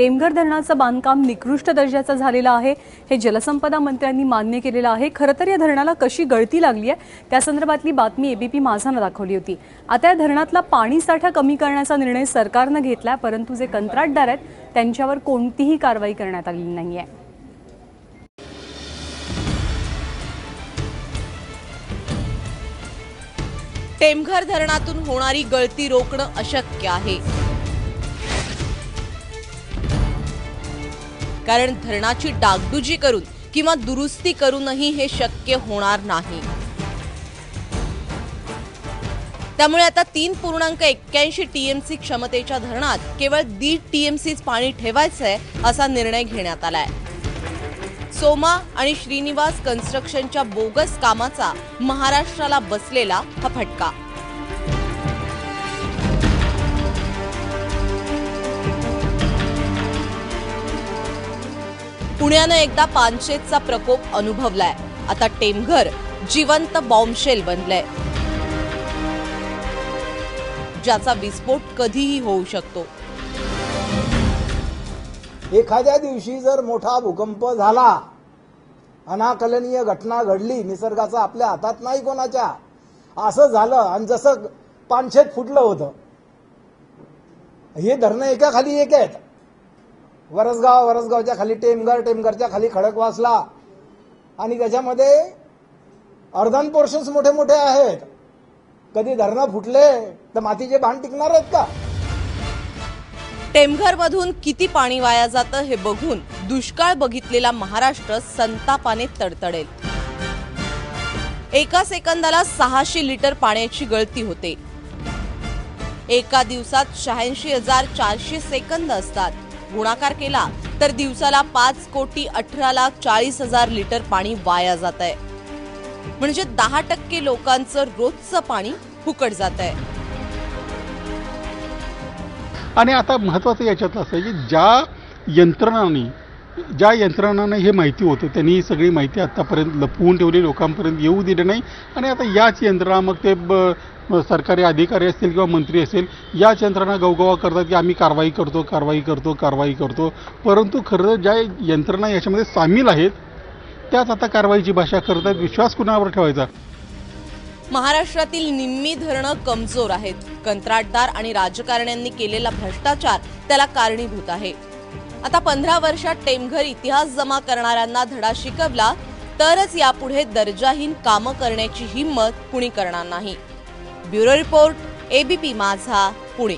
टेमघर धरणाचं बांधकाम निकृष्ट दर्जाचं झालेलं आहे. हे जलसंपदा मंत्र्यांनी मान्य केलेलं आहे. खरं तर या धरणाला कशी गळती लागली आहे? त्या संदर्भातली बातमी एबीपी माझानं दाखवली होती. आता या धरणातला पाणी साठा कमी करण्याचा निर्णय सरकारनं घेतला परंतु जे कंत्राटदार आहेत त्यांच्यावर कोणतीही कारवाई करण्यात आलेली नाही आहे टेमघर धरणातून होणारी गळती रोखणं अशक्य आहे. कारण धरणाची डागडुजी करून किंवा दुरुस्ती करूनही हे शक्य होणार नाही. त्यामुळे आता तीन पूर्णांक एक्क्याऐंशी टीएमसी क्षमतेच्या धरणात केवळ दीड टीएमसीच पाणी ठेवायचंय असा निर्णय घेण्यात आलाय. सोमा आणि श्रीनिवास कन्स्ट्रक्शनच्या बोगस कामाचा महाराष्ट्राला बसलेला हा फटका. पुण्यानं एकदा पानशेतचा प्रकोप अनुभवलाय. आता टेमघर जिवंत बॉम्बशेल बनलंय. ज्याचा विस्फोट कधीही होऊ शकतो. एखाद्या दिवशी जर मोठा भूकंप झाला अनाकलनीय घटना घडली निसर्गाचा आपल्या हातात नाही कोणाच्या. असं झालं आणि जसं पानशेत फुटलं होतं. हे धरणं एका खाली एक आहेत. वरसगाव वरसगावच्या खाली टेमघर टेमघरच्या खाली खडकवासला आणि त्याच्यामध्ये अर्धन पोर्शन्स मोठे मोठे आहेत. कधी धरणं फुटले तर मातीचे भान टिकणार आहेत का? टेमघर मधून किती पाणी वाया जातं हे बघून दुष्काळ बघितलेला महाराष्ट्र संतापाने तडतडेल. एका सेकंदाला सहाशे लिटर पाण्याची गळती होते. एका दिवसात शहाऐंशी हजार चारशे सेकंद असतात. गुणाकार केला तर दिवसाला पाच कोटी अठरा लाख चाळीस हजार लिटर पाणी वाया जात आहे. म्हणजे दहा टक्के लोकांचं रोजचं पाणी फुकट जात आहे. आणि आता महत्त्वाचं याच्यात असं की ज्या यंत्रणांनी ज्या यंत्रणांना हे माहिती होतं त्यांनी ही सगळी माहिती आत्तापर्यंत लपवून ठेवली लोकांपर्यंत येऊ दिली नाही. आणि आता याच यंत्रणा मग ते ब- सरकारी अधिकारी असतील किंवा मंत्री असेल याच यंत्रणा गवगवा करतात की आम्ही कारवाई करतो कारवाई करतो कारवाई करतो. परंतु खरं ज्या यंत्रणा याच्यामध्ये सामील आहेत त्याच आता कारवाईची भाषा करतात विश्वास कुणावर ठेवायचा? महाराष्ट्रातील निम्मी धरणं कमजोर आहेत. कंत्राटदार आणि राजकारण्यांनी केलेला भ्रष्टाचार त्याला कारणीभूत आहे. आता पंधरा वर्षात टेमघर इतिहास जमा करणाऱ्यांना धडा शिकवला तरच यापुढे दर्जाहीन कामं करण्याची हिंमत कुणी करणार नाही. ब्युरो रिपोर्ट एबीपी माझा पुणे.